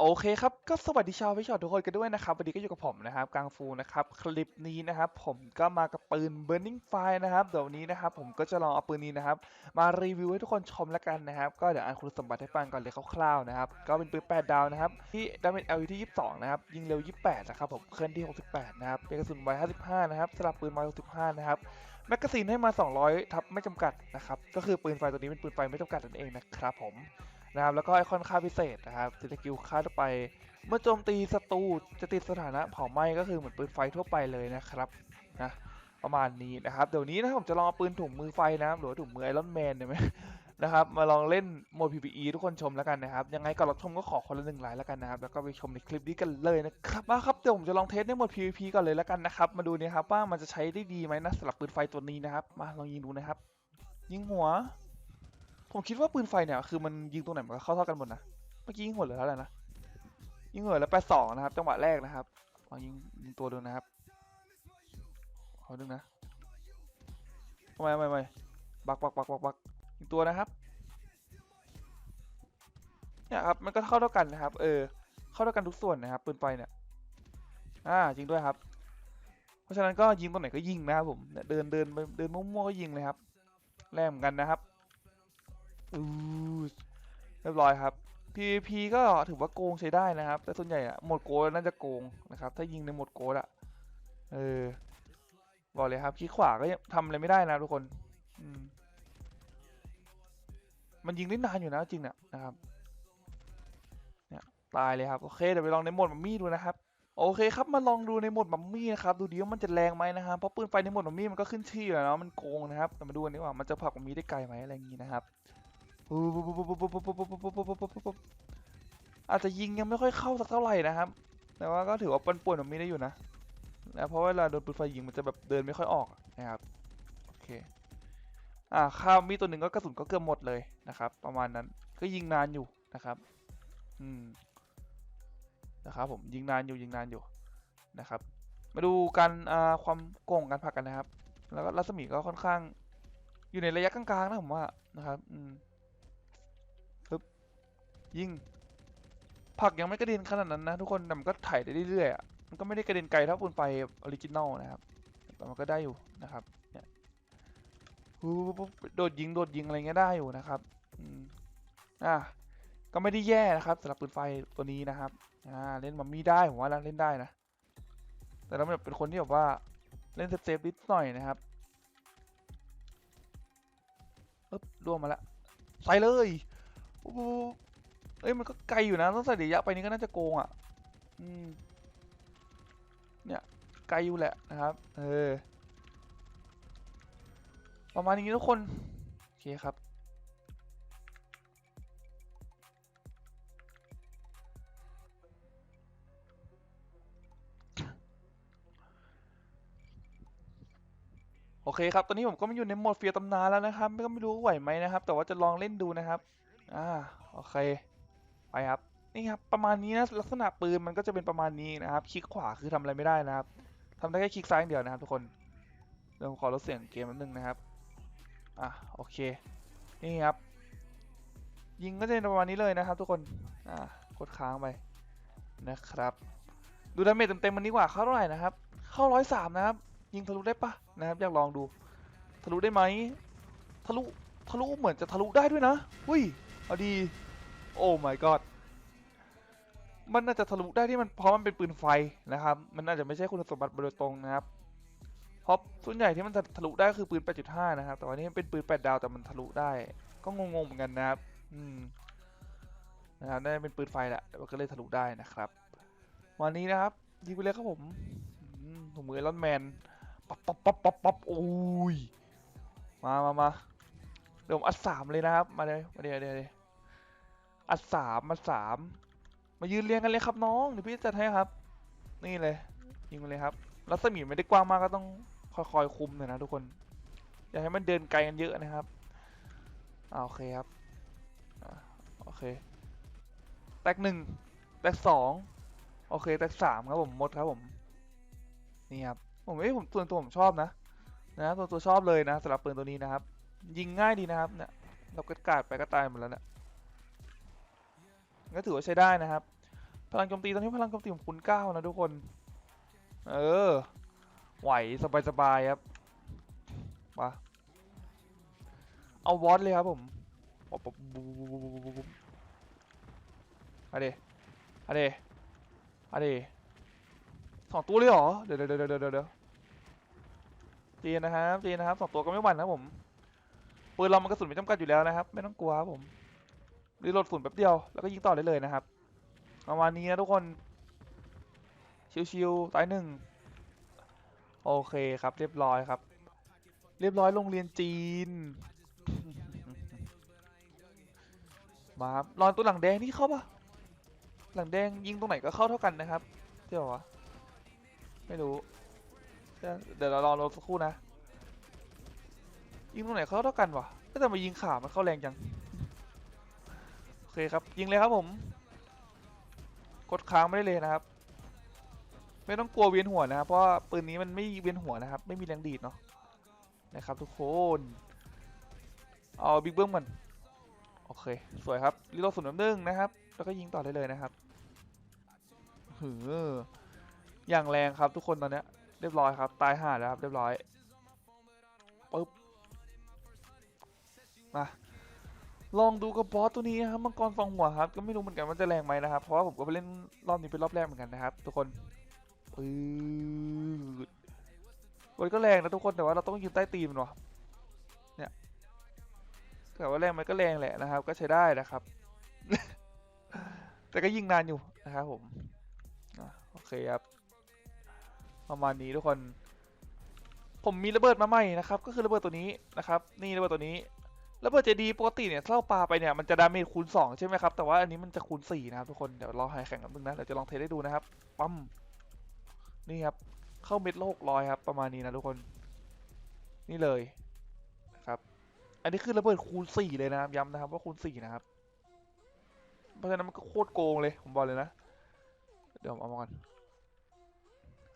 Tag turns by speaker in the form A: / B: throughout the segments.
A: โอเคครับก็สวัสดีชาวพี่ชอตทุกคนกันด้วยนะครับวันนี้ก็อยู่กับผมนะครับกังฟูนะครับคลิปนี้นะครับผมก็มากับปืน Burning Fire นะครับเดี๋ยววันนี้นะครับผมก็จะลองเอาปืนนี้นะครับมารีวิวให้ทุกคนชมแล้วกันนะครับก็เดี๋ยวอ่านคุณสมบัติให้ฟังก่อนเลยคร่าวๆนะครับก็เป็นปืน 8 ดาวนะครับที่ดาเมจ LU ที่ 22 นะครับยิงเร็ว 28 นะครับผมเคลื่อนที่ 68 นะครับเป็นกระสุนไว55 นะครับสลับปืนไว65 นะครับแมกกาซีนให้มา 200 ทับไม่จำกัดนะครับก็คือปืนไฟตัวนี้เป็นปืนไฟไม่จำกัดนั่นเองนะครับผม นะครับแล้วก็ไอคอนค่าพิเศษนะครับสกิลค่าไป เมื่อโจมตีศัตรูจะติดสถานะเผาไหม้ก็คือเหมือนปืนไฟทั่วไปเลยนะครับนะประมาณนี้นะครับเดี๋ยวนี้นะผมจะลองเอาปืนถุงมือไฟนะหรือถุงมือไอรอนแมนเนี่ยไหมนะครับมาลองเล่นโหมด PVE ทุกคนชมแล้วกันนะครับ ยังไงก่อนรับชมก็ขอคนละหนึ่งไลค์แล้วกันนะครับ แล้วก็ไปชมในคลิปนี้กันเลยนะครับมาครับเดี๋ยวผมจะลองเทสในโหมด PVP ก่อนเลยแล้วกันนะครับ มาดูนะครับว่ามันจะใช้ได้ดีไหมนะสำหรับปืนไฟตัวนี้นะครับ มาลองยิงดูนะครับ ยิงหัว ผมคิดว่าปืนไฟเนี่ยคือมันยิงตรงไหนมันก็เข้าเท่ากันหมดนะ เมื่อกี้ยิงหัวเหลือเท่าไหร่นะ ยิงหัวแล้วแปสองนะครับ จังหวะแรกนะครับลองยิงยิงตัวดูนะครับขอดึงนะไม่ไม่ไม่บักบักบักบักบักยิงตัวนะครับ เนี่ยครับมันก็เข้าเท่ากันนะครับ เออ เข้าเท่ากันทุกส่วนนะครับปืนไฟเนี่ย อ่าจริงด้วยครับ เพราะฉะนั้นก็ยิงตรงไหนก็ยิงนะครับผมเนี่ยเดินเดินเดินมั่วๆก็ยิงเลยครับ แรงเหมือนกันนะครับ อู้เรียบร้อยครับ PVP ก็ถือว่าโกงใช้ได้นะครับ แต่ส่วนใหญ่อะหมดโกดน่าจะโกงนะครับ ถ้ายิงในหมดโกดอะเออ บอกเลยครับคลิกขวาก็ยังทำอะไรไม่ได้นะทุกคนมมันยิงได้นานอยู่นะจริงเนี่ยนะครับเนี่ยตายเลยครับโอเคเดี๋ยวไปลองในโหมดมัมมี่ดูนะครับโอเคครับมาลองดูในโหมดมัมมี่นะครับดูดิว่ามันจะแรงไหมนะครับเพราะปืนไฟในโหมดมัมมี่มันก็ขึ้นชื่อยู่แล้วเนาะมันโกงนะครับแต่มาดูกันดีกว่ามันจะผลักมัมมี่ได้ไกลไหมอะไรอย่างงี้นะครับ อาจจะยิงยังไม่ค่อยเข้าสักเท่าไหร่นะครับ แต่ว่าก็ถือว่าปันป่วนมัมมี่ได้อยู่นะนะเพราะเวลาโดนปืนไฟยิงมันจะแบบเดินไม่ค่อยออกนะครับโอเคอ่าข้าวมีตัวหนึ่งก็กระสุนก็เกือบหมดเลยนะครับ ประมาณนั้นก็ยิงนานอยู่นะครับ อืมนะครับผมยิงนานอยู่ยิงนานอยู่นะครับ มาดูการอ่าความโกงการผักกันนะครับ แล้วก็รัศมีก็ค่อนข้าง อยู่ในระยะกลางๆนะผมว่านะครับ อืม ยิงผักยังไม่กระเด็นขนาดนั้นนะทุกคนแต่มันก็ไถ่ได้เรื่อยๆอะมันก็ไม่ได้กระเด็นไกลเท่าปืนไฟออริจินอลนะครับแต่มันก็ได้อยู่นะครับเนี่ยโดดยิงโดดยิงอะไรเงี้ยได้อยู่นะครับอืมอะก็ไม่ได้แย่นะครับสำหรับปืนไฟตัวนี้นะครับอ่าเล่นมัมมี่ได้ผมว่าเล่นได้นะ แต่เราแบบเป็นคนที่แบบว่าเล่นเซฟๆนิดหน่อยนะครับปึ๊บร่วงมาละใส่เลย เอ้ยมันก็ไกลอยู่นะต้องใส่ระยะไปนี้ก็น่าจะโกงอะอืมเนี่ยไกลอยู่แหละนะครับเออประมาณนี้ทุกคนโอเคครับโอเคครับ ตอนนี้ผมก็มาอยู่ในโหมดเฟียตำนานแล้วนะครับ ไม่ก็ไม่รู้ว่าไหวไหมนะครับ แต่ว่าจะลองเล่นดูนะครับ อ่า โอเค ไปครับนี่ครับประมาณนี้นะลักษณะปืนมันก็จะเป็นประมาณนี้นะครับคลิกขวาคือทำอะไรไม่ได้นะครับทำได้แค่คลิกซ้ายเดียวนะครับทุกคนเดี๋ยวขอลดเสียงเกมนิดนึงนะครับอะโอเคนี่ครับ ยิงก็จะเป็นประมาณนี้เลยนะครับ ทุกคนอ่ากดค้างไปนะครับดูดาเมจเต็มๆมันดีกว่าเข้าเท่าไหร่นะครับ เข้าร้อยสามนะครับ ยิงทะลุได้ปะนะครับ อยากลองดู ทะลุได้ไหมทะลุทะลุเหมือนจะทะลุได้ด้วยนะอุ้ยเอาดี โอ้ my god มันน่าจะทะลุได้ที่มันเพราะมันเป็นปืนไฟนะครับ มันอาจะไม่ใช่คุณสมบัติโดยตรงนะครับเพราะส่วนใหญ่ที่มันจะทะลุได้คือปืน 8.5 นะครับ แต่ว่านี่มันเป็นปืน 8 ดาวแต่มันทะลุได้ ก็งงๆเหมือนกันนะครับ อืมนะครับน่าจะเป็นปืนไฟแหละแต่ว่าก็เลยทะลุได้นะครับ วันนี้นะครับยิงไปเลยครับผมถุงมือไอรอนแมนปั๊บปั๊บปั๊บปั๊บปั๊บโอ้ย มามามาเดี๋ยวผมอัดสามเลยนะครับ มาเลย มาเดี๋ยวเดี๋ยวเดี๋ยว อัดสามมาสามมายืนเรียงกันเลยครับน้องเดี๋ยวพี่จัดให้ครับ นี่เลยยิงเลยครับรัศมีไม่ได้กว้างมากก็ต้องคอยๆคุมหน่อยนะทุกคน อย่าให้มันเดินไกลกันเยอะนะครับอ่าโอเคครับอโอเคแตกหนึ่งแตกสองโอเคแตกสามครับผมหมดครับผมนี่ครับผมเอ้ยผมตัวตัวผมชอบนะนะตัวตัวชอบเลยนะสำหรับปืนตัวนี้นะครับ ยิงง่ายดีนะครับเนี่ยเราก็กาดไปก็ตายหมดแล้วเนี่ย ก็ถือว่าใช้ได้นะครับ พลังโจมตีตอนนี้พลังโจมตีผมคูณเก้านะทุกคน เออ ไหวสบายๆครับมาเอาวอตเลยครับผมอะเดอะเดอะเดสองตัวเลยเหรอ เดี๋ยวเดี๋ยวเดี๋ยวเดี๋ยวจีนนะครับจีนนะครับสองตัวก็ไม่หวั่นนะผมปืนเรามันกระสุนไม่จำกัดอยู่แล้วนะครับ ไม่ต้องกลัวครับผม รีโหลดฝุ่นแป๊บเดียวแล้วก็ยิงต่อได้เลยนะครับประมาณนี้นะทุกคนชิวๆตายหนึ่งโอเคครับเรียบร้อยครับ เรียบร้อยโรงเรียนจีนมาครับรอนตัวหลังแดงนี่เข้าปะหลังแดงยิงตรงไหนก็เข้าเท่ากันนะครับเดี๋ยววะไม่รู้เดี๋ยวเรารอรถสักครู่นะยิงตรงไหนเข้าเท่ากันวะก็แต่มายิงขามันเข้าแรงจัง เคครับ ยิงเลยครับผม กดค้างไม่ได้เลยนะครับ ไม่ต้องกลัวเวียนหัวนะครับ เพราะปืนนี้มันไม่เวียนหัวนะครับ ไม่มีแรงดีดเนาะ นะครับทุกคน เอาบิ๊กเบิ้มมันโอเค สวยครับรีโหลดศูนย์น้ำหนึ่งนะครับ แล้วก็ยิงต่อได้เลยนะครับหืออย่างแรงครับทุกคนตอนเนี้ยเรียบร้อยครับ ตายห่าแล้วครับ เรียบร้อยปึ๊บมา ลองดูกับบอสตัวนี้นะครับมังกรสองหัวครับ ก็ไม่รู้เหมือนกันว่าจะแรงไหมนะครับ เพราะว่าผมก็ไปเล่นรอบนี้เป็นรอบแรกเหมือนกันนะครับ ทุกคนปืดมันก็แรงนะทุกคนแต่ว่าเราต้องยืนใต้ตีมันวะเนี่ยแต่ว่าแรงมันก็แรงแหละนะครับ ก็ใช้ได้นะครับ แต่ก็ยิงนานอยู่นะครับผมอโอเคครับประมาณนี้ทุกคน ผมมีระเบิดมาใหม่นะครับ ก็คือระเบิดตัวนี้นะครับ นี่ระเบิดตัวนี้ ระเบิดเจดีปกติเนี่ยถ้าเราปลาไปเนี่ยมันจะดาเมจคูณ2ใช่ไหมครับ แต่ว่าอันนี้มันจะคูณ4นะครับทุกคน เดี๋ยวรอหายแข่งกันนึงนะเดี๋ยวจะลองเทสให้ดูนะครับ ปั๊ม นี่ครับ เข้าเม็ดโลกร้อยครับ ประมาณนี้นะทุกคน นี่เลยนะครับ อันนี้คือระเบิดคูณ4เลยนะครับย้ำนะครับว่าคูณ4นะครับ เพราะฉะนั้นมันก็โคตรโกงเลยผมบอกเลยนะ เดี๋ยวเอามาก่อน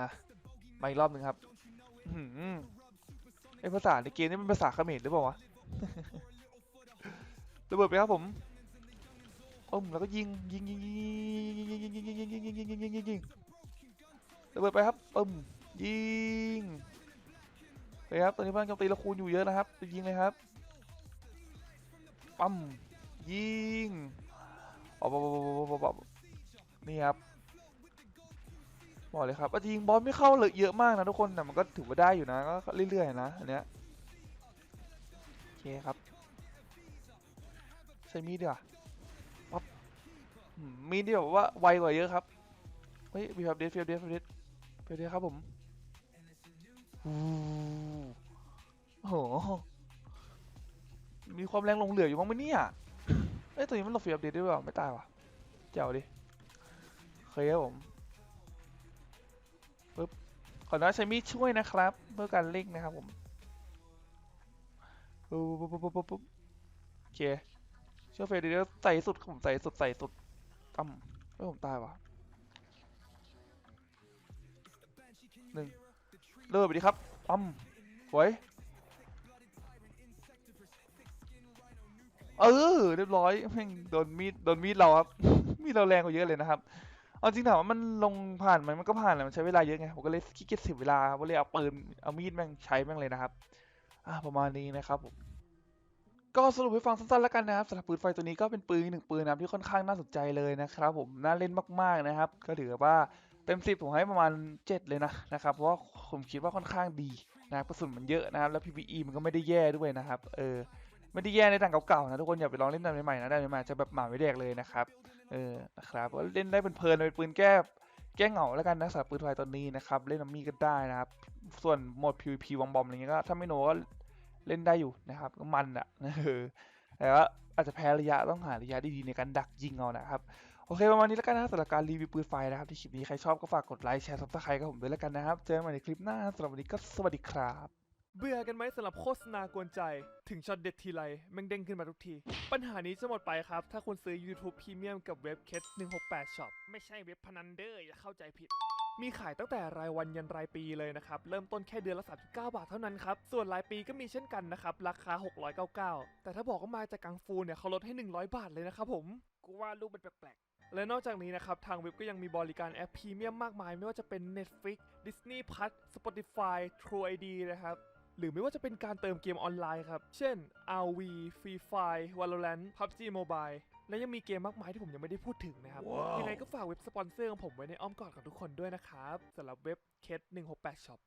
A: อะมาอีกรอบหนึ่งครับอื้อหือไอภาษาในเกมนี่มันภาษาเขมรหรือเปล่าวะ ระเบิดไปครับผมอมแล้วก็ยิงยิงยิงยิงยิงยิงยิงยิงยิงยิงยิงยิงยิงยิงยิงยิงระเบิดไปครับปึ้มยิงไปครับตอนนี้พลังโจมตีเราคูณอยู่เยอะนะครับไปยิงเลยครับปั๊มยิงป๊อปป๊อปป๊อปป๊อปป๊อปนี่ครับบอกเลยครับว่าจริงบอลไม่เข้าเลยเยอะมากนะทุกคนแต่มันก็ถือว่าได้อยู่นะก็เรื่อยๆนะอันเนี้ยโอเคครับ ช้มีดดีกว่าปั๊บมีดที่แบบว่าไวกว่าเยอะครับเฮ้ยมีแบบเดฟเฟลเดฟเฟลเดฟเฟลเดฟครับผมโอ้โหมีความแรงลงเหลืออยู่บ้างไหมเนี่ยเอ้ยตัวนี้มันหลบฟีอัปเดตด้วยเปล่าไม่ตายว่ะเจ๋วดิเคครับผมปึ๊บขออนุญาตใช้มีดช่วยนะครับ เพื่อการเล่งนะครับผมปุ๊บปุ๊บปุ๊บปุ๊บปุ๊บโอเค เชื่อเฟรดีแล้วใส่สุดผมใส่สุดใส่สุดตั้มเฮ้ยผมตายวะหนึ่งเริ่มไปดีครับตั้มสวยเออเรียบร้อยแม่งโดนมีดโดนมีดเราครับ มีดเราแรงกว่าเยอะเลยนะครับเอาจริงถามว่ามันลงผ่านไหมมันก็ผ่านแหละมันใช้เวลาเยอะไงผมก็เลยขี้เกียจเสียเวลาครับก็เลยเอาปืนเอามีดแม่งใช้แม่งเลยนะครับ อ่าประมาณนี้นะครับผม ก็สรุปให้ฟังสั้นๆแล้วกันนะครับสำหรับปืนไฟตัวนี้ก็เป็นปืนหนึ่งปืนนะครับที่ค่อนข้างน่าสนใจเลยนะครับผมน่าเล่นมากๆนะครับ ก็ถือว่าเต็มสิบผมให้ประมาณ 7 เลยนะนะครับเพราะว่าผมคิดว่าค่อนข้างดีนะครับกระสุนมันเยอะนะครับแล้ว PVE มันก็ไม่ได้แย่ด้วยนะครับเออไม่ได้แย่ในด่านเก่าๆนะทุกคนอย่าไปลองเล่นด่านใหม่ๆนะด่านใหม่ๆจะแบบหมาไม่แดกเลยนะครับเออนะครับก็เล่นได้เป็นเพลินๆเป็นปืนแก้แก้เหงาแล้วกันนะสำหรับปืนไฟตัวนี้นะครับเล่นน้ำมีก็ได้นะครับส่วนโหมด PVP วงบอมอะไรเงี้ยก็ถ้าไม่โนก็ เล่นได้อยู่นะครับ ก็มันอะเออแต่ว่าอาจจะแพ้ระยะต้องหาระยะดีๆในการดักยิงเอานะครับ โอเคประมาณนี้แล้วกันนะสำหรับการรีวิวปืนไฟนะครับที่คลิปนี้ใครชอบก็ฝากกดไลค์แชร์ซับสไครต์กับผมด้วยแล้วกันนะครับ เจอกันใหม่ในคลิปหน้าสำหรับวันนี้ก็สวัสดีครับ
B: เบื่อกันไหมสำหรับโฆษณากวนใจ ถึงช็อตเด็ดทีไรแม่งเด้งขึ้นมาทุกที ปัญหานี้จะหมดไปครับ ถ้าคุณซื้อ YouTube Premium กับเว็บ k 168 Shop ไม่ใช่เว็บพนันเด้ออย่าเข้าใจผิด มีขายตั้งแต่รายวันยันรายปีเลยนะครับ เริ่มต้นแค่เดือนละ39 บาทเท่านั้นครับ ส่วนรายปีก็มีเช่นกันนะครับ ราคา 699 แต่ถ้าบอกว่ามาจากกังฟูเนี่ยเขาลดให้ 100 บาทเลยนะครับผม กูว่ารูปมันแปลกๆและนอกจากนี้นะครับ ทางเว็บก็ยังมีบริการแอปพรีเมียมมากมาย ไม่ว่าจะเป็น Netflix Disney Plus Spotify True ID นะครับหรือไม่ว่าจะเป็นการเติมเกมออนไลน์ครับ เช่น RV Free Fire Valorant PUBG Mobile และยังมีเกมมากมายที่ผมยังไม่ได้พูดถึงนะครับยังไงก็ฝากเว็บสปอนเซอร์ของผมไว้ในอ้อมกอดของทุกคนด้วยนะครับสำหรับเว็บ k 168 Shop